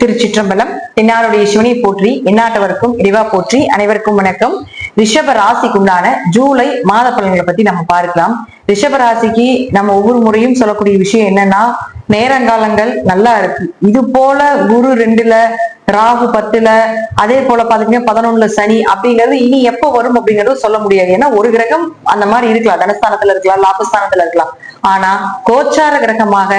திருச்சிற்றம்பலம். தென்னாருடைய சிவனை போற்றி எந்நாட்டவருக்கும் இறைவா போற்றி அனைவருக்கும் வணக்கம். ரிஷப ராசிக்குண்டான ஜூலை மாத பலன்களை பத்தி நம்ம பார்க்கலாம். ரிஷப ராசிக்கு நம்ம ஒவ்வொரு முறையும் சொல்லக்கூடிய விஷயம் என்னன்னா நேரங்காலங்கள் நல்லா இருக்கு. இது போல குரு ரெண்டுல ராகு பத்துல அதே போல பாத்தீங்கன்னா பதினொன்னுல சனி அப்படிங்கிறது இனி எப்ப வரும் அப்படிங்கறது சொல்ல முடியாது. ஏன்னா ஒரு கிரகம் அந்த மாதிரி இருக்கலாம். தனஸ்தானத்துல இருக்கலாம் லாபஸ்தானத்துல இருக்கலாம். ஆனா கோச்சார கிரகமாக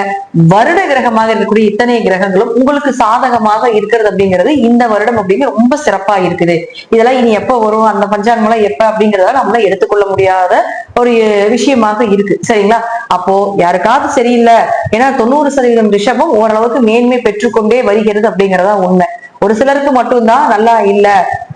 வருட கிரகமாக இருக்கக்கூடிய இத்தனை கிரகங்களும் உங்களுக்கு சாதகமாக இருக்கிறது அப்படிங்கிறது இந்த வருடம் அப்படிங்கிறது ரொம்ப சிறப்பா இருக்குது. இதெல்லாம் இனி எப்ப வரும் அந்த பஞ்சாங்கம் எல்லாம் எப்ப அப்படிங்கறத நம்மளால எடுத்துக்கொள்ள முடியாத ஒரு விஷயமாக இருக்கு. சரிங்களா? அப்போ யாருக்காவது சரியில்லை. ஏன்னா தொண்ணூறு சதவீதம் ரிஷபம் ஓரளவுக்கு மேன்மை பெற்றுக்கொண்டே வருகிறது அப்படிங்கறதா உண்மை. ஒரு சிலருக்கு மட்டும்தான் நல்லா இல்ல.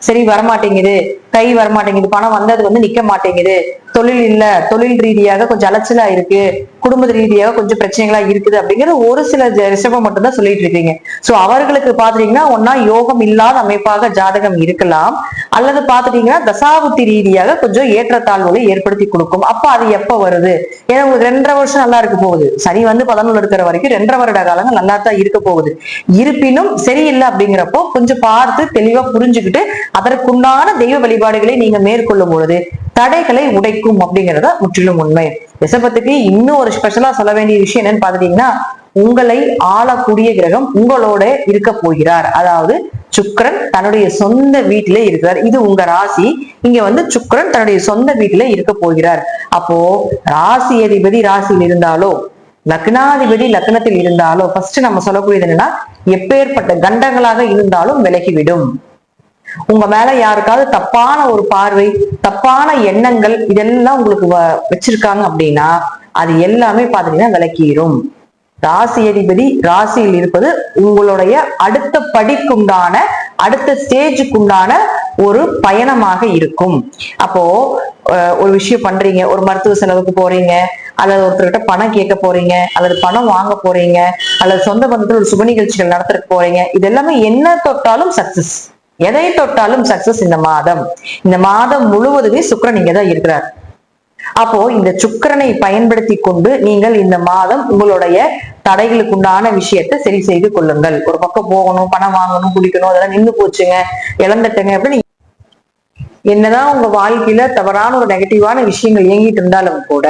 சரி வரமாட்டேங்குது. கை வரமாட்டேங்குது பணம் வந்தது வந்து நிக்க மாட்டேங்குது. தொழில் இல்ல தொழில் ரீதியாக கொஞ்சம் அலைச்சலா இருக்கு. குடும்ப ரீதியாக கொஞ்சம் பிரச்சனைகளா இருக்குது அப்படிங்கிற ஒரு சில ரிஷபம் மட்டும் தான் சொல்லிட்டு இருக்கீங்க. சோ அவர்களுக்கு பாத்துட்டீங்கன்னா ஒன்னா யோகம் இல்லாத அமைப்பாக ஜாதகம் இருக்கலாம். அல்லது பாத்துட்டீங்கன்னா தசாபுத்தி ரீதியாக கொஞ்சம் ஏற்றத்தாழ்வுகளை ஏற்படுத்தி கொடுக்கும். அப்ப அது எப்ப வருது? ஏன்னா உங்களுக்கு ரெண்டரை வருஷம் நல்லா இருக்க போகுது. சனி வந்து பதினொன்று இருக்கிற வரைக்கும் ரெண்டரை வருட காலங்கள் நல்லா தான் இருக்க போகுது. இருப்பினும் சரியில்லை அப்படிங்கிறப்போ கொஞ்சம் பார்த்து தெளிவா புரிஞ்சுக்கிட்டு அதற்குண்டான தெய்வ வழிபாடு வழிபாடுகளை நீங்க மேற்கொள்ளும் பொழுது தடைகளை உடைக்கும் அப்படிங்கிறத முற்றிலும் உண்மை. ரிஷபத்துக்கு இன்னும் ஒரு ஸ்பெஷலா சொல்ல வேண்டிய விஷயம் என்னன்னு பாத்துட்டீங்கன்னா உங்களை ஆளக்கூடிய கிரகம் உங்களோட இருக்க போகிறார். அதாவது சுக்கரன் தன்னுடைய சொந்த வீட்டிலே இருக்கிறார். இது உங்க ராசி. இங்க வந்து சுக்கரன் தன்னுடைய சொந்த வீட்டிலே இருக்க போகிறார். அப்போ ராசி அதிபதி ராசியில் இருந்தாலோ லக்னாதிபதி லக்னத்தில் இருந்தாலோ ஃபர்ஸ்ட் நம்ம சொல்லக்கூடியது என்னன்னா எப்பேற்பட்ட கண்டங்களாக இருந்தாலும் விலகிவிடும். உங்க மேல யாருக்காவது தப்பான ஒரு பார்வை தப்பான எண்ணங்கள் இதெல்லாம் உங்களுக்கு வச்சிருக்காங்க அப்படின்னா அது எல்லாமே பாத்தீங்கன்னா விளக்கிடும் ராசி அதிபதி ராசியில் இருப்பது உங்களுடைய அடுத்த படிக்குண்டான அடுத்த ஸ்டேஜுக்குண்டான ஒரு பயணமாக இருக்கும். அப்போ ஒரு விஷயம் பண்றீங்க ஒரு மருத்துவ செலவுக்கு போறீங்க அல்லது ஒருத்தர்கிட்ட பணம் கேட்க போறீங்க அல்லது பணம் வாங்க போறீங்க அல்லது சொந்த பந்தத்தில் ஒரு சுப நிகழ்ச்சிகள் நடத்துறதுக்கு போறீங்க இது எல்லாமே என்ன தொட்டாலும் சக்சஸ் எதை தொட்டாலும் சக்சஸ் இந்த மாதம். இந்த மாதம் முழுவதுமே சுக்கரன் இங்க தான் இருக்கிறார். அப்போ இந்த சுக்கரனை பயன்படுத்தி கொண்டு நீங்கள் இந்த மாதம் உங்களுடைய தடைகளுக்கு உண்டான விஷயத்தை சரி செய்து கொள்ளுங்கள். ஒரு பக்கம் போகணும் பணம் வாங்கணும் குடிக்கணும் அதெல்லாம் நின்னு போச்சுங்க இழந்துட்டேங்க அப்படின்னு என்னதான் உங்க வாழ்க்கையில தவறான ஒரு நெகட்டிவான விஷயங்கள் இயங்கிட்டு இருந்தாலும் கூட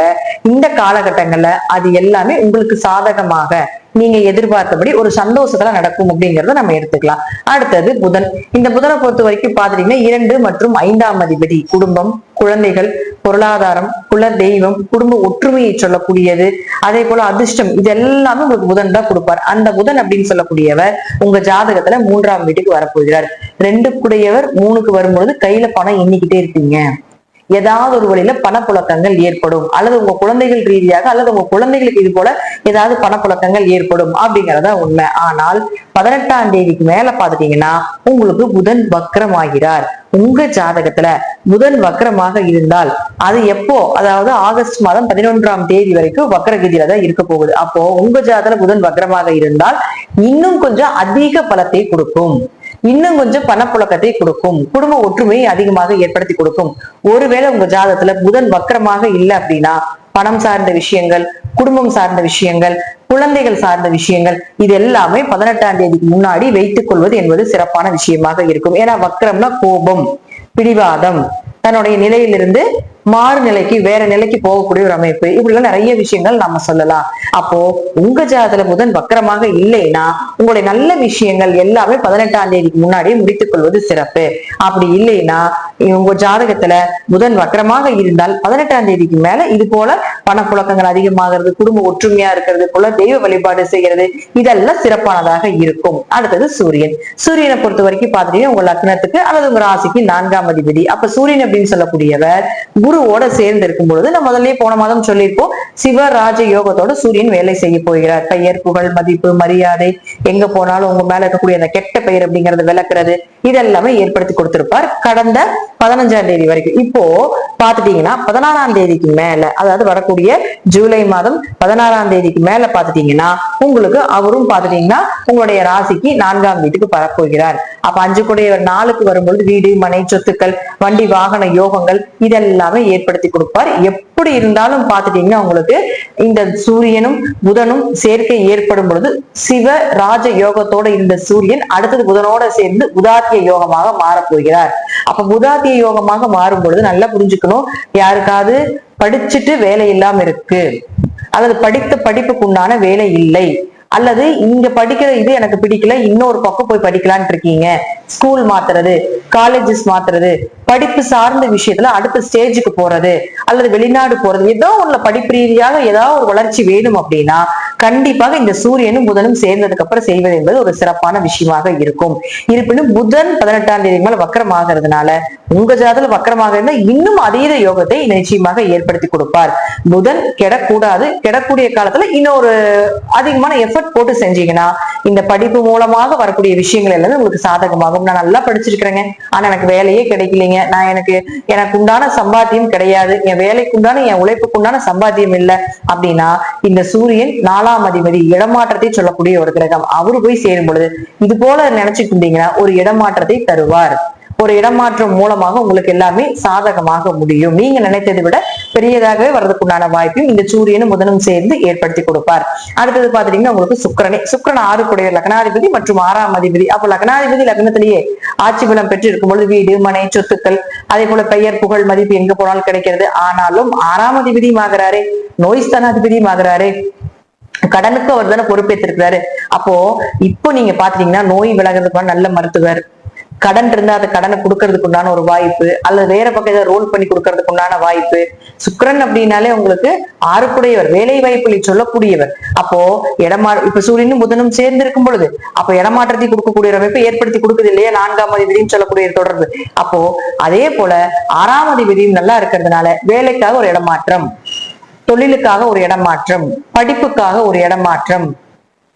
இந்த காலகட்டங்கள்ல அது எல்லாமே உங்களுக்கு சாதகமாக நீங்க எதிர்பார்த்தபடி ஒரு சந்தோஷத்துல நடக்கும் அப்படிங்கறத நம்ம எடுத்துக்கலாம். அடுத்தது புதன். இந்த புதனை பொறுத்த வரைக்கும் பாத்துட்டீங்கன்னா இரண்டு மற்றும் ஐந்தாம் அதிபதி. குடும்பம் குழந்தைகள் பொருளாதாரம் குல தெய்வம் குடும்ப ஒற்றுமையை சொல்லக்கூடியது. அதே போல அதிர்ஷ்டம் இது எல்லாமே உங்களுக்கு புதன் தான் கொடுப்பார். அந்த புதன் அப்படின்னு சொல்லக்கூடியவர் உங்க ஜாதகத்துல மூன்றாம் வீட்டுக்கு வரப்போகிறார். ரெண்டுக்குடையவர் மூணுக்கு வரும்பொழுது கையில பணம் எண்ணிக்கிட்டே இருப்பீங்க. ஏதாவது ஒரு வழியில பணப்புழக்கங்கள் ஏற்படும். அல்லது உங்க குழந்தைகள் ரீதியாக அல்லது உங்க குழந்தைகளுக்கு இது போல ஏதாவது பணப்புழக்கங்கள் ஏற்படும் அப்படிங்கறத உண்மை. ஆனால் பதினெட்டாம் தேதிக்கு மேல பாத்துட்டீங்கன்னா உங்களுக்கு புதன் வக்கரமாகிறார் உங்க ஜாதகத்துல புதன் வக்கரமாக இருந்தால் அது எப்போ? அதாவது ஆகஸ்ட் மாதம் பதினொன்றாம் தேதி வரைக்கும் வக்கரகதியில தான் இருக்க போகுது. அப்போ உங்க ஜாதகத்துல புதன் வக்கரமாக இருந்தால் இன்னும் கொஞ்சம் அதிக பலத்தை கொடுக்கும். இன்னும் கொஞ்சம் பணப்புழக்கத்தை கொடுக்கும். குடும்ப ஒற்றுமையை அதிகமாக ஏற்படுத்தி கொடுக்கும். ஒருவேளை உங்க ஜாதகத்துல புதன் வக்கரமாக இல்லை அப்படின்னா பணம் சார்ந்த விஷயங்கள் குடும்பம் சார்ந்த விஷயங்கள் குழந்தைகள் சார்ந்த விஷயங்கள் இது எல்லாமே பதினெட்டாம் தேதிக்கு முன்னாடி வைத்துக் கொள்வது என்பது சிறப்பான விஷயமாக இருக்கும். ஏன்னா வக்கரம்னா கோபம் பிடிவாதம். தன்னுடைய நிலையிலிருந்து மாறு நிலைக்கு வேற நிலைக்கு போகக்கூடிய ஒரு அமைப்பு. இப்படிலாம் நிறைய விஷயங்கள் நம்ம சொல்லலாம். அப்போ உங்க ஜாதல புதன் வக்கரமாக இல்லைன்னா உங்களுடைய நல்ல விஷயங்கள் எல்லாமே பதினெட்டாம் தேதிக்கு முன்னாடியே முடித்துக் கொள்வது சிறப்பு. அப்படி இல்லைன்னா உங்க ஜாதகத்துல புதன் வக்கரமாக இருந்தால் பதினெட்டாம் தேதிக்கு மேல இது போல பணப்புழக்கங்கள் அதிகமாகிறது குடும்ப ஒற்றுமையா இருக்கிறது போல தெய்வ வழிபாடு செய்கிறது இதெல்லாம் சிறப்பானதாக இருக்கும். அடுத்தது சூரியன். சூரியனை பொறுத்த வரைக்கும் பார்த்தீங்கன்னா உங்க லக்னத்துக்கு அல்லது உங்க ராசிக்கு நான்காம் அதிபதி. அப்ப சூரியன் அப்படின்னு சொல்லக்கூடியவர் குருவோட சேர்ந்து இருக்கும் பொழுது நம்ம முதல்லயே போன மாதம் சொல்லியிருப்போம் சிவராஜ யோகத்தோட சூரியன் வேலை செய்ய போகிறார். பெயர் புகழ் மதிப்பு மரியாதை எங்க போனாலும் உங்க மேல இருக்கக்கூடிய அந்த கெட்ட பெயர் அப்படிங்கறது விளக்குறது இதெல்லாமே ஏற்படுத்தி கொடுத்திருப்பார். கடந்த பதினஞ்சாம் தேதி வரைக்கும். இப்போ பாத்துட்டீங்கன்னா பதினாறாம் தேதிக்கு மேல அதாவது வரக்கூடிய ஜூலை மாதம் பதினாறாம் தேதிக்கு மேல பாத்துட்டீங்கன்னா உங்களுக்கு அவரும் பாத்துட்டீங்கன்னா உங்களுடைய ராசிக்கு நான்காம் வீட்டுக்கு பரப்போகிறார் அப்ப அஞ்சு கூட நாளுக்கு வரும்பொழுது வீடு மனை சொத்துக்கள் வண்டி வாகன யோகங்கள் இதெல்லாமே ஏற்படுத்தி கொடுப்பார். எப்படி இருந்தாலும் பாத்துட்டீங்கன்னா உங்களுக்கு இந்த சூரியனும் புதனும் சேர்க்கை ஏற்படும் பொழுது சிவ ராஜ யோகத்தோட இருந்த சூரியன் அடுத்தது புதனோட சேர்ந்து உதாத்திய யோகமாக மாறப்போகிறார். அப்ப உதாத்திய யோகமாக மாறும் பொழுது நல்லா புரிஞ்சுக்கணும். யாருக்காவது படிச்சுட்டு வேலை இல்லாம இருக்கு. அல்லது படித்த படிப்புக்கு உண்டான வேலை இல்லை. அல்லது இங்க படிக்கிற இது எனக்கு பிடிக்கல இன்னொரு பக்கம் போய் படிக்கலான் இருக்கீங்க. ஸ்கூல் மாத்துறது காலேஜஸ் மாத்துறது படிப்பு சார்ந்த விஷயத்துல அடுத்த ஸ்டேஜுக்கு போறது அல்லது வெளிநாடு போறது ஏதோ ஒண்ணுல படிப்பு ரீதியாக ஏதாவது ஒரு வளர்ச்சி வேணும் அப்படின்னா கண்டிப்பாக இந்த சூரியனும் புதனும் சேர்ந்ததுக்கு அப்புறம் செய்வது என்பது ஒரு சிறப்பான விஷயமாக இருக்கும். இருப்பினும் புதன் பதினெட்டாம் தேதி மேல வக்கரமாகிறதுனால உங்க ஜாதல வக்கரமாக இருந்தால் இன்னும் அதீத யோகத்தை நிச்சயமாக ஏற்படுத்தி கொடுப்பார். புதன் கெடக்கூடாது. கெடக்கூடிய காலத்துல இன்னொரு அதிகமான எஃபர்ட் போட்டு செஞ்சீங்கன்னா இந்த படிப்பு மூலமாக வரக்கூடிய விஷயங்கள் எல்லாமே உங்களுக்கு சாதகமாகும். நான் நல்லா படிச்சிருக்கிறேங்க. ஆனா எனக்கு வேலையே கிடைக்கலைங்க. நான் எனக்கு எனக்கு உண்டான சம்பாத்தியம் கிடையாது. என் வேலைக்கு உண்டான என் உழைப்புக்கு உண்டான சம்பாத்தியம் இல்லை. அப்படின்னா இந்த சூரியன் நாலாம் அதிபதி இடமாற்றத்தை சொல்லக்கூடிய ஒரு கிரகம். அவரு போய் சேரும் பொழுது இது போல நினைச்சிட்டு இருந்தீங்கன்னா ஒரு இடமாற்றத்தை தருவார். ஒரு இடமாற்றம் மூலமாக உங்களுக்கு எல்லாமே சாதகமாக முடியும். நீங்க நினைத்ததை விட பெரியதாகவே வர்றதுக்குண்டான வாய்ப்பையும் இந்த சூரியனும் புதனும் சேர்ந்து ஏற்படுத்தி கொடுப்பார். அடுத்தது பாத்தீங்கன்னா உங்களுக்கு சுக்கரனே. சுக்கரன் ஆறு ஆறுக்குடைய லக்னாதிபதி மற்றும் ஆறாம் அதிபதி. அப்ப லக்னாதிபதி லக்னத்திலேயே ஆட்சி பலம் பெற்று இருக்கும் பொழுது வீடு மனை சொத்துக்கள் அதே போல பெயர் புகழ் மதிப்பு எங்க போனாலும் கிடைக்கிறது. ஆனாலும் ஆறாம் அதிபதியும் ஆகிறாரே. நோய் ஸ்தானாதிபதியும் ஆகிறாரே. கடனுக்கு அவர் தானே பொறுப்பேற்றிருக்கிறாரு அப்போ இப்போ நீங்க பாத்தீங்கன்னா நோய் விலகிறதுக்கான நல்ல மருத்துவர். கடன் இருந்தா அந்த கடனை கொடுக்கறதுக்கு உண்டான ஒரு வாய்ப்பு அல்லது வேற பக்கம் ஏதாவது ரோல் பண்ணி கொடுக்கறதுக்கு உண்டான வாய்ப்பு. சுக்கரன் அப்படின்னாலே உங்களுக்கு ஆறுக்குடையவர் வேலை வாய்ப்புகளை சொல்லக்கூடியவர். அப்போ இடமா இப்ப சூரியனும் புதனும் சேர்ந்து இருக்கும் பொழுது அப்போ இடமாற்றத்தை கொடுக்கக்கூடிய ஒரு அமைப்பை ஏற்படுத்தி கொடுக்குது இல்லையா? நான்காம் அதிபதியும் சொல்லக்கூடிய தொடர்பு. அப்போ அதே போல ஆறாம் அதிபதியும் நல்லா இருக்கிறதுனால வேலைக்காக ஒரு இடமாற்றம். தொழிலுக்காக ஒரு இடமாற்றம் படிப்புக்காக ஒரு இடமாற்றம்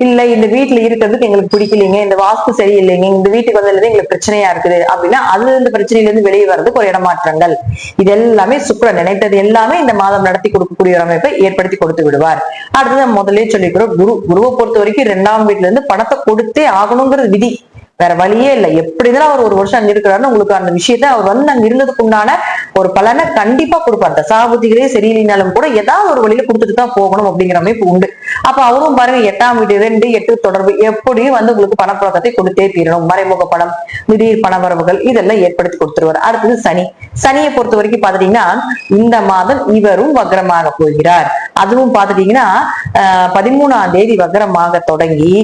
இல்ல இந்த வீட்டுல இருக்கிறதுக்கு எங்களுக்கு பிடிக்கலைங்க இந்த வாஸ்து சரியில்லைங்க இந்த வீட்டுக்கு வந்ததுல எங்களுக்கு பிரச்சனையா இருக்குது அப்படின்னா அதுல இருந்து பிரச்சனையில இருந்து வெளியே வர்றதுக்கு ஒரு இடமாற்றங்கள் இது எல்லாமே சுக்கரன் நினைத்தது எல்லாமே இந்த மாதம் நடத்தி கொடுக்கக்கூடிய ஒரு அமைப்பை ஏற்படுத்தி கொடுத்து விடுவார். அடுத்தது முதலே சொல்லிக்கிறோம் குரு குருவை பொறுத்த வரைக்கும் ரெண்டாம் வீட்டுல இருந்து பணத்தை கொடுத்தே ஆகணுங்கிறது விதி. வேற வழியே இல்லை. எப்படிதான் அவர் ஒரு வருஷம் அங்க இருக்கிறாருன்னு உங்களுக்கு அந்த விஷயத்த அவர் வந்து அங்க இருந்ததுக்கு உண்டான ஒரு பலனை கண்டிப்பா கொடுப்பார். தசாபுத்திகளே சரியில்லைனாலும் கூட ஏதாவது ஒரு வழியில கொடுத்துட்டு தான் போகணும் அப்படிங்கிற அமைப்பு உண்டு. அப்ப அவரும் பாருங்க எட்டாம் வீடு ரெண்டு எட்டு தொடர்பு எப்படியும் வந்து உங்களுக்கு பணப்புழக்கத்தை கொடுத்தே தீரணும். மறைமுக பணம் திடீர் பணவரவுகள் இதெல்லாம் ஏற்படுத்தி கொடுத்துருவார். அடுத்தது சனி. சனியை பொறுத்த வரைக்கும் பாத்துட்டீங்கன்னா இந்த மாதம் இவரும் வக்ரமாக போகிறார். அதுவும் பாத்துட்டீங்கன்னா ஆஹ் பதிமூணாம் தேதி வக்ரமாக தொடங்கி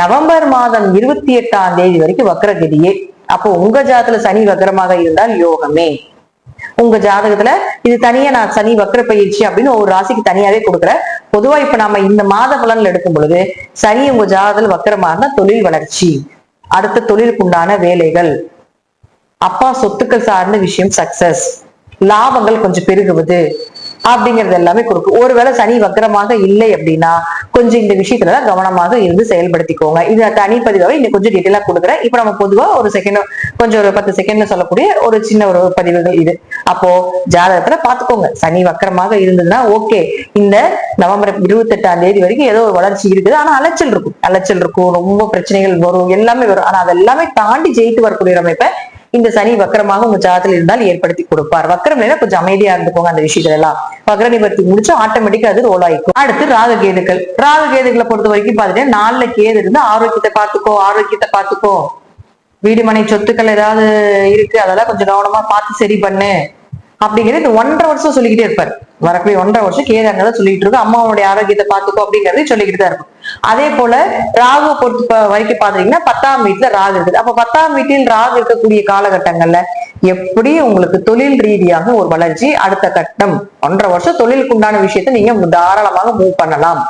நவம்பர் மாதம் இருபத்தி எட்டாம் தேதி வரைக்கும் வக்ரகதியே அப்போ உங்க ஜாதத்துல சனி வக்கரமாக இருந்தால் யோகமே. உங்க ஜாதகத்துல இது தனியா நான் சனி வக்ர பயிற்சி அப்படின்னு ஒரு ராசிக்கு தனியாவே கொடுக்குறேன் பொதுவா இப்ப நம்ம இந்த மாத பலன்ல எடுக்கும் பொழுது சனி உங்க ஜாதகத்துல வக்கரமா இருந்தா தொழில் வளர்ச்சி. அடுத்த தொழிலுக்குண்டான வேலைகள். அப்பா சொத்துக்கள் சார்ந்த விஷயம் சக்சஸ் லாபங்கள் கொஞ்சம் பெருகுவது அப்படிங்கறது எல்லாமே கொடுக்கும். ஒருவேளை சனி வக்கரமாக இல்லை அப்படின்னா கொஞ்சம் இந்த விஷயத்துல கவனமாக இருந்து செயல்படுத்திக்கோங்க. இது தனிப்பதிவாக இன்னும் கொஞ்சம் டீட்டெயிலா கொடுக்குறேன். இப்போ நம்ம பொதுவா ஒரு செகண்ட் கொஞ்சம் ஒரு பத்து செகண்ட்ல சொல்லக்கூடிய ஒரு சின்ன ஒரு பதிவுகள் இது. அப்போ ஜாதகத்துல பாத்துக்கோங்க சனி வக்கரமாக இருந்ததுன்னா ஓகே இந்த நவம்பர் இருபத்தி எட்டாம் தேதி வரைக்கும் ஏதோ ஒரு வளர்ச்சி இருக்குது. ஆனா அலைச்சல் இருக்கும். அலைச்சல் இருக்கும். ரொம்ப பிரச்சனைகள் வரும். எல்லாமே வரும். ஆனா அதெல்லாமே தாண்டி ஜெயித்து வரக்கூடிய அமைப்பை இந்த சனி வக்கரமாக உங்க ஜாதத்தில் இருந்தால் ஏற்படுத்தி கொடுப்பார். வக்கரம் இல்லைன்னா கொஞ்சம் அமைதியா இருந்துக்கோங்க அந்த விஷயத்துல எல்லாம் வக்கர நிவர்த்தி முடிச்சு ஆட்டோமேட்டிக்கா அது ரோல் ஆயிக்கும். அடுத்து ராக கேதுக்கள். ராக கேதுகளை பொறுத்த வரைக்கும் பாத்தீங்கன்னா நாலுல கேது இருந்து ஆரோக்கியத்தை பார்த்துக்கோ ஆரோக்கியத்தை பார்த்துக்கோ வீடு மனை சொத்துக்கள் ஏதாவது இருக்கு அதெல்லாம் கொஞ்சம் கவனமா பார்த்து சரி பண்ணு. அப்படிங்கிறது இந்த ஒன்றரை வருஷம் சொல்லிக்கிட்டே இருப்பார். வரக்கூடிய ஒன்றரை வருஷம் கேதாங்க சொல்லிட்டு இருக்கும். அம்மாவுடைய ஆரோக்கியத்தை பார்த்துக்கோ அப்படிங்கறதையும் சொல்லிக்கிட்டு தான் இருக்கும். அதே போல ராகு பொறுத்து வரைக்கும் பாத்தீங்கன்னா பத்தாம் வீட்டுல ராகு இருக்குது. அப்ப பத்தாம் வீட்டில் ராகு இருக்கக்கூடிய காலகட்டங்கள்ல எப்படி உங்களுக்கு தொழில் ரீதியாக ஒரு வளர்ச்சி அடுத்த கட்டம் ஒன்றரை வருஷம் தொழிலுக்கு உண்டான விஷயத்தை நீங்க தாராளமாக மூவ் பண்ணலாம்.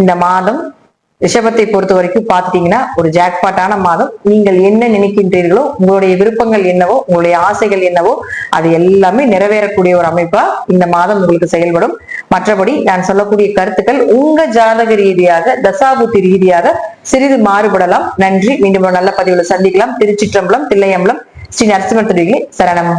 இந்த மாதம் ரிஷபத்தை பொறுத்த வரைக்கும் பாத்துட்டீங்கன்னா ஒரு ஜாக்பாட்டான மாதம். நீங்கள் என்ன நினைக்கின்றீர்களோ உங்களுடைய விருப்பங்கள் என்னவோ உங்களுடைய ஆசைகள் என்னவோ அது எல்லாமே நிறைவேறக்கூடிய ஒரு அமைப்பா இந்த மாதம் உங்களுக்கு செயல்படும். மற்றபடி நான் சொல்லக்கூடிய கருத்துக்கள் உங்க ஜாதக ரீதியாக தசாபுத்தி ரீதியாக சிறிது மாறுபடலாம். நன்றி. மீண்டும் ஒரு நல்ல பதிவுல சந்திக்கலாம். திருச்சிற்றம்பலம் தில்லையம்பலம் ஸ்ரீ நரசிம்ம திருவிகளே சரணம்.